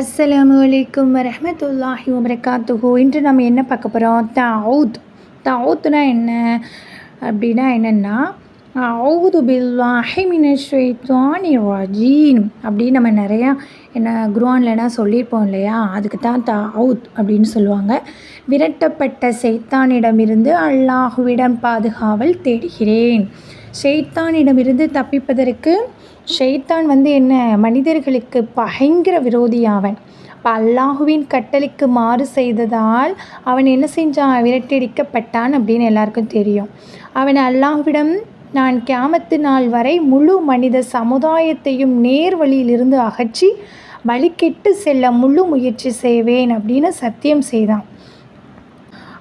அஸ்ஸலாமு அலைக்கும் வரமத்துல்லாஹி வபரகாத்துஹு. இன்று நம்ம என்ன பார்க்க போகிறோம் தவுத் தவுத்னா என்ன? அப்படின்னா என்னென்னா அவுது பில்லாஹி மினஷைத்தானி ரஜீம் அப்படின்னு நம்ம நிறையா என்ன குருவான்லனா சொல்லியிருப்போம் இல்லையா? அதுக்கு தான் தவுத் அப்படின்னு சொல்லுவாங்க. விரட்டப்பட்ட செய்தானிடமிருந்து அல்லாஹுவிடம் பாதுகாவல் தேடுகிறேன். செய்தானிடமிருந்து தப்பிப்பதற்கு ஷெய்தான் வந்து என்ன மனிதர்களுக்கு பயங்கர விரோதியாவன் அப்போ அல்லாஹுவின் கட்டளைக்கு மாறு செய்ததால் அவன் என்ன செஞ்சான் விரட்டடிக்கப்பட்டான் அப்படின்னு எல்லாருக்கும் தெரியும். அவன் அல்லாஹுவிடம் நான் கேமத்து நாள் வரை முழு மனித சமுதாயத்தையும் நேர் வழியிலிருந்து அகற்றி வழிகெட்டு செல்ல முழு முயற்சி செய்வேன் அப்படின்னு சத்தியம் செய்தான்.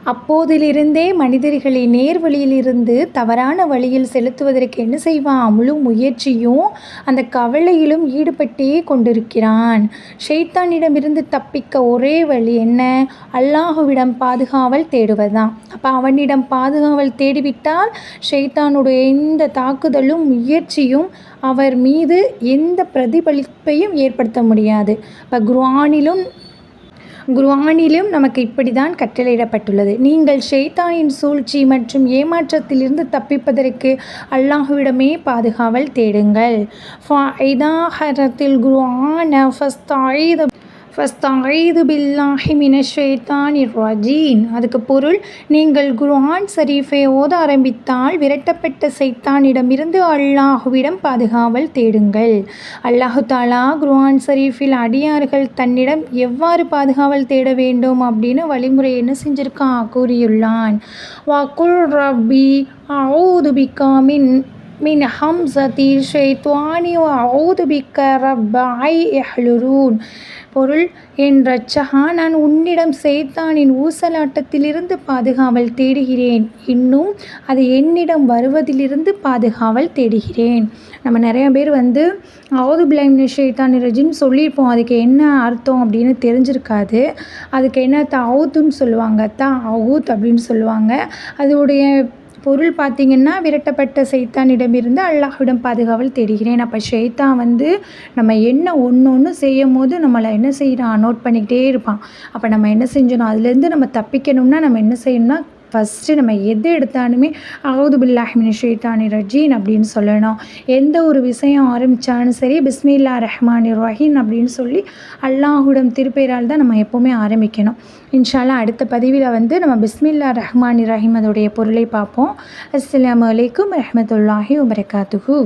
அப்போதிலிருந்தே மனிதர்களை நேர்வழியிலிருந்து தவறான வழியில் செலுத்துவதற்கு என்ன செய்வான்? முழு முயற்சியும் அந்த கவலையிலும் ஈடுபட்டே கொண்டிருக்கிறான். ஷெய்தானிடமிருந்து தப்பிக்க ஒரே வழி என்ன? அல்லாஹுவிடம் பாதுகாவல் தேடுவதுதான். அப்போ அவனிடம் பாதுகாவல் தேடிவிட்டால் ஷெய்தானுடைய எந்த தாக்குதலும் முயற்சியும் அவர் மீது எந்த பிரதிபலிப்பையும் ஏற்படுத்த முடியாது. இப்போ குர்ஆனிலும் குருவானிலும் நமக்கு இப்படி தான் கட்டளையிடப்பட்டுள்ளது. நீங்கள் ஷெய்தானின் சூழ்ச்சி மற்றும் ஏமாற்றத்திலிருந்து தப்பிப்பதற்கு அல்லாஹுவிடமே பாதுகாவல் தேடுங்கள். ஃபைதாஹரத்தில் குர்ஆன ஃபஸ்தாயித ஃபஸ்தாயிது பில்லாஹி மினஷேத்தான் ரஜீன் அதுக்கு பொருள் நீங்கள் குர்ஆன் ஷரீஃபை ஓத ஆரம்பித்தால் விரட்டப்பட்ட சைத்தானிடமிருந்து அல்லாஹுவிடம் பாதுகாவல் தேடுங்கள். அல்லாஹு தாலா குர்ஆன் ஷரீஃபில் அடியார்கள் தன்னிடம் எவ்வாறு பாதுகாவல் தேட வேண்டும் அப்படின்னு வழிமுறை என்ன செஞ்சிருக்கான் கூறியுள்ளான். வாக்குல் ரப்பி பிகாமின் பிகா மின் மின் ஹம்சதி ஷைத்வானி அவுது பிக்க ரப்பை எஹ்லுரூன் பொருள் என் ரச்சகா நான் உன்னிடம் செய்தானின் ஊசலாட்டத்திலிருந்து பாதுகாவல் தேடுகிறேன். இன்னும் அது என்னிடம் வருவதிலிருந்து பாதுகாவல் தேடுகிறேன். நம்ம நிறைய பேர் வந்து அவுது பிளைம் ஷெய்தான் ரஜின்னு சொல்லியிருப்போம். அதுக்கு என்ன அர்த்தம் அப்படின்னு தெரிஞ்சிருக்காது. அதுக்கு என்ன த அவுத்துன்னு சொல்லுவாங்க. த அவுத் அப்படின்னு சொல்லுவாங்க. அதோடைய பொருள் பார்த்திங்கன்னா விரட்டப்பட்ட சைத்தானிடமிருந்து அல்லாஹ்விடம் பாதுகாவல் தேடுகிறேன். அப்போ ஷைத்தான் வந்து நம்ம என்ன ஒன்று ஒன்று செய்யும் போது நம்மளை என்ன செய்கிறான் நோட் பண்ணிக்கிட்டே இருப்பான். அப்போ நம்ம என்ன செஞ்சணும்? அதுலேருந்து நம்ம தப்பிக்கணும்னா நம்ம என்ன செய்யணும்னா ஃபஸ்ட்டு நம்ம எது எடுத்தாலுமே அவுது பில்லாஹிமின் ஷெய்தானி ரஜீன் அப்படின்னு சொல்லணும். எந்த ஒரு விஷயம் ஆரம்பித்தாலும் சரி பிஸ்மில்லா ரஹ்மான் ரஹீன் அப்படின்னு சொல்லி அல்லாஹுடம் திருப்பெயரால் தான் நம்ம எப்போவுமே ஆரம்பிக்கணும். இன்ஷால்லா அடுத்த பதிவில் வந்து நம்ம பிஸ்மில்லா ரஹ்மான் ரஹீம் அதோடைய பொருளை பார்ப்போம். அஸ்லாம் வலைக்கம் ரஹமத்துல்லாஹி வபரகாத்துஹூ.